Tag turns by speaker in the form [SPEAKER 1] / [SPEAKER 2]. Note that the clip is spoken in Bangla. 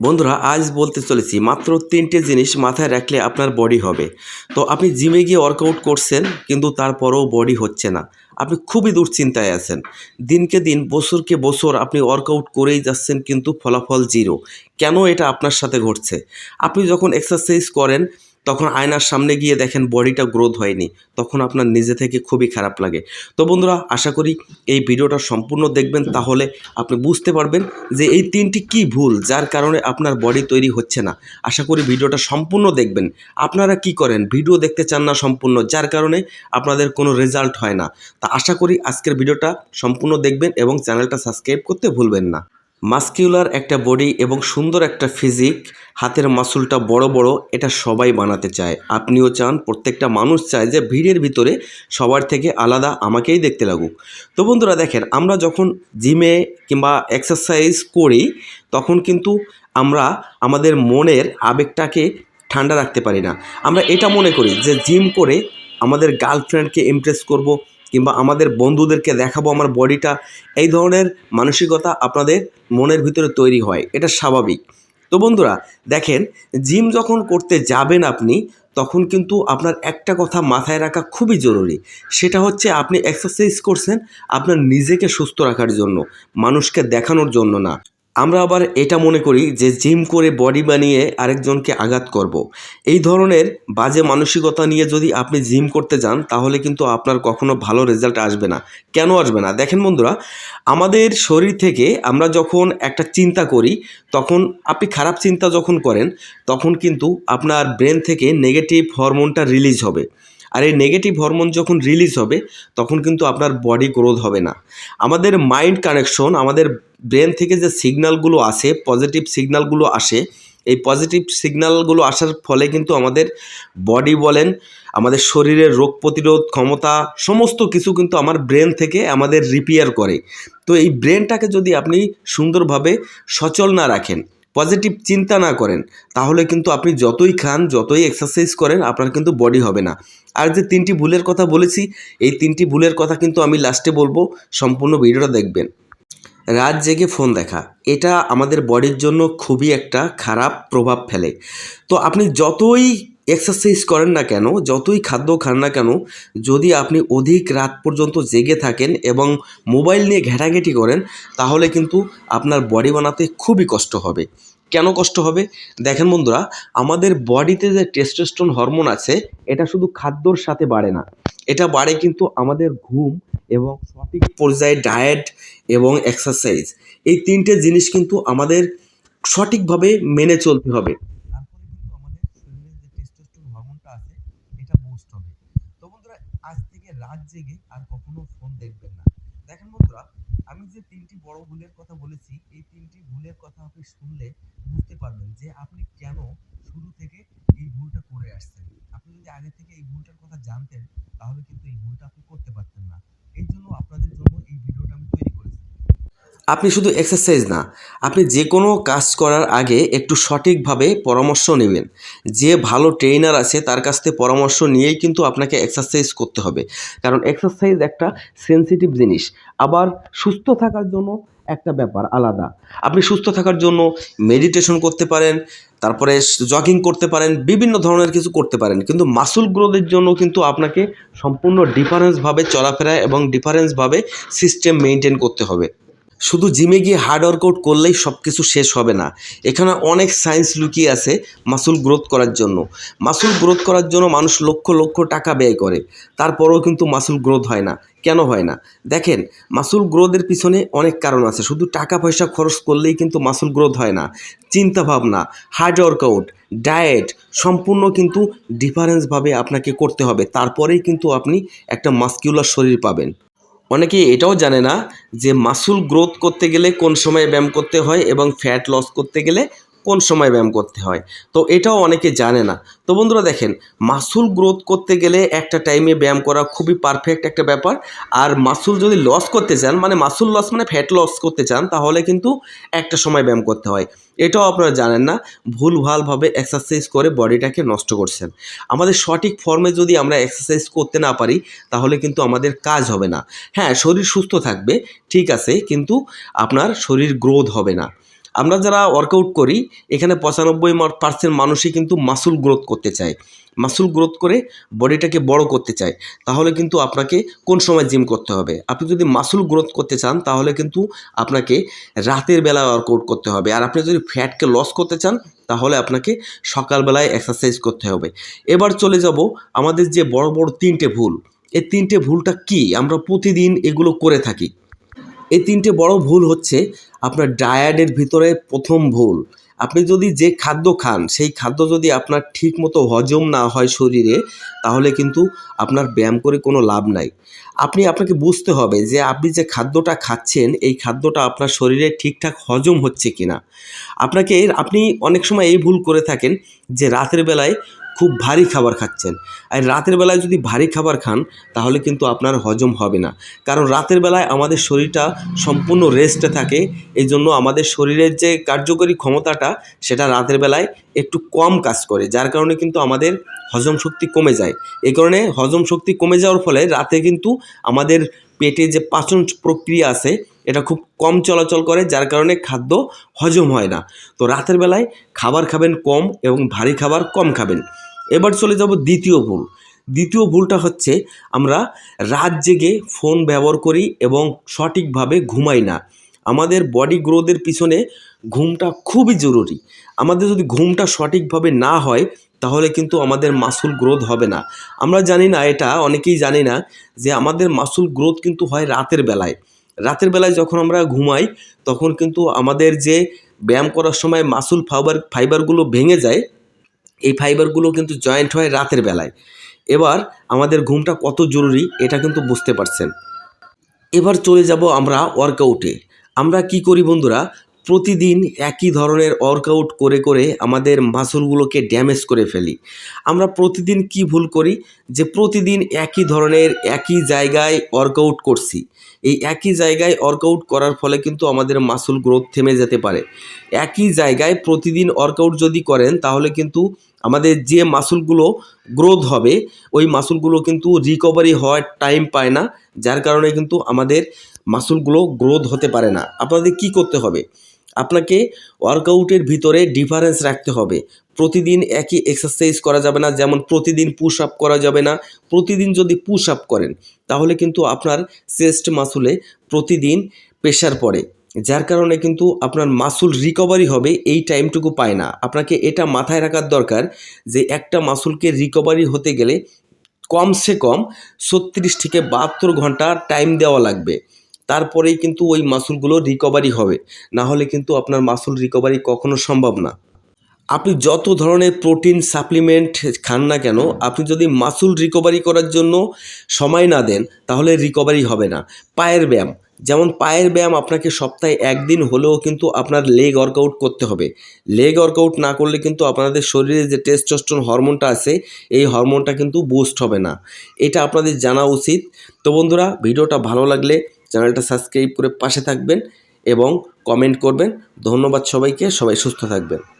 [SPEAKER 1] বন্ধুরা, আজ বলতে চলেছি, মাত্র তিনটে জিনিস মাথায় রাখলে আপনার বডি হবে। তো আপনি জিমে গিয়ে ওয়ার্কআউট করছেন, কিন্তু তারপরেও বডি হচ্ছে না। আপনি খুবই দুশ্চিন্তায় আছেন। দিনকে দিন, বছরকে বছর আপনি ওয়ার্কআউট করেই যাচ্ছেন, কিন্তু ফলাফল জিরো কেন এটা আপনার সাথে ঘটছে? আপনি যখন এক্সারসাইজ করেন তখন আয়নার সামনে গিয়ে দেখেন বডিটা গ্রোথ হয়নি। তখন আপনার নিজে থেকে খুবই খারাপ লাগে। তো বন্ধুরা, আশা করি এই ভিডিওটা সম্পূর্ণ দেখবেন। তাহলে আপনি বুঝতে পারবেন যে এই তিনটি কি ভুল, যার কারণে আপনার বডি তৈরি হচ্ছে না। আশা করি ভিডিওটা সম্পূর্ণ দেখবেন। আপনারা কি করেন? ভিডিও দেখতে চান না সম্পূর্ণ, যার কারণে আপনাদের কোনো রেজাল্ট হয় না। তা আশা করি আজকের ভিডিওটা সম্পূর্ণ দেখবেন এবং চ্যানেলটা সাবস্ক্রাইব করতে ভুলবেন না। মাস্কিউলার একটা বডি এবং সুন্দর একটা ফিজিক, হাতের মাসুলটা বড় বড়, এটা সবাই বানাতে চায়। আপনিও চান, প্রত্যেকটা মানুষ চায় যে ভিড়ের ভিতরে সবার থেকে আলাদা আমাকেই দেখতে লাগুক। তো বন্ধুরা দেখেন, আমরা যখন জিমে কিংবা এক্সারসাইজ করি, তখন কিন্তু আমরা আমাদের মনের আবেগটাকে ঠান্ডা রাখতে পারি না। আমরা এটা মনে করি যে জিম করে আমাদের গার্লফ্রেন্ডকে ইমপ্রেস করব কিংবা আমাদের বন্ধুদেরকে দেখাবো আমার বডিটা, এই ধরনের মানসিকতা আপনাদের মনের ভিতরে তৈরি হয়, এটা স্বাভাবিক। তো বন্ধুরা, দেখেন, জিম যখন করতে যাবেন আপনি, তখন কিন্তু আপনার একটা কথা মাথায় রাখা খুবই জরুরি। সেটা হচ্ছে আপনি এক্সারসাইজ করছেন আপনার নিজেকে সুস্থ রাখার জন্য, মানুষকে দেখানোর জন্য না। আমরা আবার এটা মনে করি যে জিম করে বডি বানিয়ে আরেকজনকে আঘাত করব। এই ধরনের বাজে মানসিকতা নিয়ে যদি আপনি জিম করতে যান, তাহলে কিন্তু আপনার কখনো ভালো রেজাল্ট আসবে না। কেন আসবে না? দেখেন বন্ধুরা, আমাদের শরীর থেকে আমরা যখন একটা চিন্তা করি, তখন আপনি খারাপ চিন্তা যখন করেন, তখন কিন্তু আপনার ব্রেন থেকে নেগেটিভ হরমোনটা রিলিজ হবে। আর এই নেগেটিভ হরমোন যখন রিলিজ হবে, তখন কিন্তু আপনার বডি গ্রোথ হবে না। আমাদের মাইন্ড কানেকশন আমাদের ব্রেন থেকে যে সিগনালগুলো আসে পজিটিভ সিগনালগুলো আসে, এই পজিটিভ সিগনালগুলো আসার ফলে কিন্তু আমাদের বডি বলেন, আমাদের শরীরের রোগ প্রতিরোধ ক্ষমতা, সমস্ত কিছু কিন্তু আমার ব্রেন থেকে আমাদের রিপেয়ার করে। তো এই ব্রেনটাকে যদি আপনি সুন্দরভাবে সচল না রাখেন পজিটিভ চিন্তা না করেন, তাহলে কিন্তু আপনি যতই খান, যতই এক্সারসাইজ করেন, আপনার কিন্তু বডি হবে না। আর যে তিনটি ভুলের কথা বলেছি, এই তিনটি ভুলের কথা কিন্তু আমি লাস্টে বলব, সম্পূর্ণ ভিডিওটা দেখবেন। রাত জেগে ফোন দেখা, এটা আমাদের বডির জন্য খুবই একটা খারাপ প্রভাব ফেলে। তো আপনি যতই এক্সারসাইজ করেন না কেন, যতই খাদ্য খান না কেন, যদি আপনি অধিক রাত পর্যন্ত জেগে থাকেন এবং মোবাইল নিয়ে ঘেটাঘেটি করেন, তাহলে কিন্তু আপনার বডি বানাতে খুবই কষ্ট হবে। কেন কষ্ট হবে? দেখেন বন্ধুরা, আমাদের বডিতে যে টেস্টোস্টেরন হরমোন আছে, এটা শুধু খাদ্যর সাথে বাড়ে না। এটা বাড়ে কিন্তু আমাদের ঘুম এবং সঠিক পর্যায়ে ডায়েট এবং এক্সারসাইজ এই তিনটে জিনিস কিন্তু আমাদের সঠিকভাবে মেনে চলতে হবে তারপরে কিন্তু আমাদের শরীরে যে টেস্টোস্টেরন হরমোনটা আছে এটা বুস্ট হবে তো বন্ধুরা আজ থেকে রাত জেগে আর কখনো ফোন দেখবেন না। দেখেন বন্ধুরা, আমি যে তিনটি বড় ভুলের কথা বলেছি, এই তিনটি ভুলের কথা আপনি শুনলে বুঝতে পারবেন যে আপনি কেন শুরু থেকে এই ভুলটা করে আসছেন। আপনি যদি আগে থেকে এই ভুলটার কথা জানতেন, তাহলে কিন্তু এই ভুলটা আপনি করতে পারতেন না। এই জন্য আপনাদের জন্য এই ভিডিওটা আমি তৈরি করেছি। আপনি শুধু এক্সারসাইজ না, আপনি যে কোনো কাজ করার আগে একটু সঠিকভাবে পরামর্শ নেবেন। যে ভালো ট্রেনার আছে তার কাছ থেকে পরামর্শ নিয়েই কিন্তু আপনাকে এক্সারসাইজ করতে হবে। কারণ এক্সারসাইজ একটা সেনসিটিভ জিনিস, আবার সুস্থ থাকার জন্য একটা ব্যাপার আলাদা। আপনি সুস্থ থাকার জন্য মেডিটেশন করতে পারেন, তারপরে জগিং করতে পারেন, বিভিন্ন ধরনের কিছু করতে পারেন। কিন্তু মাসুল গ্রোথের জন্য কিন্তু আপনাকে সম্পূর্ণ ডিফারেন্সভাবে চলাফেরা এবং ডিফারেন্সভাবে সিস্টেম মেনটেন করতে হবে। শুধু জিমে গিয়ে হার্ড ওয়ার্কআউট করলেই সব কিছু শেষ হবে না। এখানে অনেক সায়েন্স লুকিয়ে আছে মাসুল গ্রোথ করার জন্য। মাসুল গ্রোথ করার জন্য মানুষ লক্ষ লক্ষ টাকা ব্যয় করে। তারপরেও কিন্তু মাসুল গ্রোথ হয় না। কেন হয় না? দেখেন মাসুল গ্রোথের পিছনে অনেক কারণ আছে। শুধু টাকা পয়সা খরচ করলেই কিন্তু মাসুল গ্রোথ হয় না। চিন্তা ভাবনা হার্ড ওয়ার্কআউট ডায়েট সম্পূর্ণ কিন্তু ডিফারেন্সভাবে আপনাকে করতে হবে। তারপরেই কিন্তু আপনি একটা মাস্কিউলার শরীর পাবেন। অনেকে এটাও জানে না যে মাসুল গ্রোথ করতে গেলে কোন সময় ব্যায়াম করতে হয় এবং ফ্যাট লস করতে গেলে কোন সময় ব্যায়াম করতে হয়? তো এটাও অনেকে জানে না। তো বন্ধুরা দেখেন মাসুল গ্রোথ করতে গেলে একটা টাইমে ব্যায়াম করা খুবই পারফেক্ট একটা ব্যাপার। আর মাসুল যদি লস করতে চান মানে মাসুল লস মানে ফ্যাট লস করতে চান, তাহলে কিন্তু একটা সময় ব্যায়াম করতে হয়। এটাও আপনারা জানেন না, ভুলভালভাবে এক্সারসাইজ করে বডিটাকে নষ্ট করছেন। আমাদের সঠিক ফর্মে যদি আমরা এক্সারসাইজ করতে না পারি, তাহলে কিন্তু আমাদের কাজ হবে না। হ্যাঁ শরীর সুস্থ থাকবে, ঠিক আছে, কিন্তু আপনার শরীর গ্রোথ হবে না। আমরা যারা ওয়ার্কআউট করি, এখানে পঁচানব্বই পার্সেন্ট মানুষই কিন্তু মাসুল গ্রোথ করতে চায়। মাসুল গ্রোথ করে বডিটাকে বড় করতে চায়। তাহলে কিন্তু আপনাকে কোন সময় জিম করতে হবে? আপনি যদি মাসুল গ্রোথ করতে চান, তাহলে কিন্তু আপনাকে রাতের বেলা ওয়ার্কআউট করতে হবে। আর আপনি যদি ফ্যাটকে লস করতে চান, তাহলে আপনাকে সকালবেলায় এক্সারসাইজ করতে হবে। এবার চলে যাব আমাদের যে বড় বড় তিনটে ভুল। এই তিনটে ভুলটা কি? আমরা প্রতিদিন এগুলো করে থাকি। এই তিনটে বড় ভুল হচ্ছে আপনার ডায়েটের ভিতরে প্রথম ভুল। আপনি যদি যে খাদ্য খান, সেই খাদ্য যদি আপনার ঠিক মতো হজম না হয় শরীরে, তাহলে কিন্তু আপনার ব্যায়াম করে কোনো লাভ নাই। আপনি, আপনাকে বুঝতে হবে যে আপনি যে খাদ্যটা খাচ্ছেন, এই খাদ্যটা আপনার শরীরে ঠিকঠাক হজম হচ্ছে কি না আপনাকে, আপনি অনেক সময় এই ভুল করে থাকেন যে রাতের বেলায় খুব ভারী খাবার খাচ্ছেন। আর রাতের বেলায় যদি ভারী খাবার খান, তাহলে কিন্তু আপনার হজম হবে না। কারণ রাতের বেলায় আমাদের শরীরটা সম্পূর্ণ রেস্টে থাকে এই জন্য আমাদের শরীরের যে কার্যকরী ক্ষমতাটা, সেটা রাতের বেলায় একটু কম কাজ করে, যার কারণে কিন্তু আমাদের হজম শক্তি কমে যায়। এই কারণে হজম শক্তি কমে যাওয়ার ফলে রাতে কিন্তু আমাদের পেটে যে পাচন প্রক্রিয়া আছে এটা খুব কম চলাচল করে, যার কারণে খাদ্য হজম হয় না। তো রাতের বেলায় খাবার খাবেন কম এবং ভারী খাবার কম খাবেন। এবার চলে যাব দ্বিতীয় ভুল। দ্বিতীয় ভুলটা হচ্ছে আমরা রাত জেগে ফোন ব্যবহার করি এবং সঠিকভাবে ঘুমাই না। আমাদের বডি গ্রোথের পিছনে ঘুমটা খুবই জরুরি। আমাদের যদি ঘুমটা সঠিকভাবে না হয়, তাহলে কিন্তু আমাদের মাসুল গ্রোথ হবে না। আমরা জানি না, এটা অনেকেই জানি না যে আমাদের মাসুল গ্রোথ কিন্তু হয় রাতের বেলায়। রাতের বেলায় যখন আমরা ঘুমাই, তখন কিন্তু আমাদের যে ব্যায়াম করার সময় মাসুল ফাইবার, ফাইবারগুলো ভেঙে যায়, এই ফাইবারগুলো কিন্তু জয়েন্ট হয় রাতের বেলায়। এবার আমাদের ঘুমটা কত জরুরি এটা কিন্তু বুঝতে পারছেন। এবার চলে যাব আমরা ওয়ার্কআউটে আমরা কি করি বন্ধুরা? প্রতিদিন একই ধরনের ওয়ার্কআউট করে করে আমাদের মাসুলগুলোকে ড্যামেজ করে ফেলি। আমরা প্রতিদিন কি ভুল করি? যে প্রতিদিন একই ধরনের, একই জায়গায় ওয়ার্কআউট করছি। এই একই জায়গায় ওয়ার্কআউট করার ফলে কিন্তু আমাদের মাসুল গ্রোথ থেমে যেতে পারে। একই জায়গায় প্রতিদিন ওয়ার্কআউট যদি করেন, তাহলে কিন্তু আমাদের যে মাসুলগুলো গ্রোথ হবে, ওই মাসুলগুলো কিন্তু রিকভারি হওয়ার টাইম পায় না। যার কারণে কিন্তু আমাদের মাসুলগুলো গ্রোথ হতে পারে না। আপনাদের কি করতে হবে? আপনাকে ওয়ার্কআউটের ভিতরে ডিফারেন্স রাখতে হবে। প্রতিদিন একই এক্সারসাইজ করা যাবে না, যেমন প্রতিদিন পুশ আপ করা যাবে না। প্রতিদিন যদি পুশ আপ করেন, তাহলে কিন্তু আপনার চেস্ট মাসুলে প্রতিদিন প্রেশার পড়ে। যার কারণে কিন্তু আপনার মাসুল রিকভারি হবে, এই টাইমটুকু পায় না। আপনাকে এটা মাথায় রাখার দরকার যে, একটা মাসুলকে রিকভারি হতে গেলে কমসে কম ছত্রিশ থেকে বাহাত্তর ঘণ্টা টাইম দেওয়া লাগবে। তারপরেই কিন্তু ওই মাসুলগুলো রিকভারি হবে। না হলে কিন্তু আপনার মাসুল রিকভারি কখনো সম্ভব না। আপনি যত ধরনের প্রোটিন সাপ্লিমেন্ট খান না কেন, আপনি যদি মাসুল রিকভারি করার জন্য সময় না দেন, তাহলে রিকভারি হবে না। পায়ের ব্যায়াম, যেমন পায়ের ব্যায়াম আপনাকে সপ্তাহে একদিন হলেও কিন্তু আপনার লেগ ওয়ার্কআউট করতে হবে। লেগ ওয়ার্কআউট না করলে কিন্তু আপনাদের শরীরে যে টেস্টোস্টেরন হরমোনটা আছে, এই হরমোনটা কিন্তু বুস্ট হবে না। এটা আপনাদের জানা উচিত। তো বন্ধুরা, ভিডিওটা ভালো লাগলে চ্যানেলটা সাবস্ক্রাইব করে পাশে থাকবেন এবং কমেন্ট করবেন। ধন্যবাদ সবাইকে সবাই সুস্থ থাকবেন।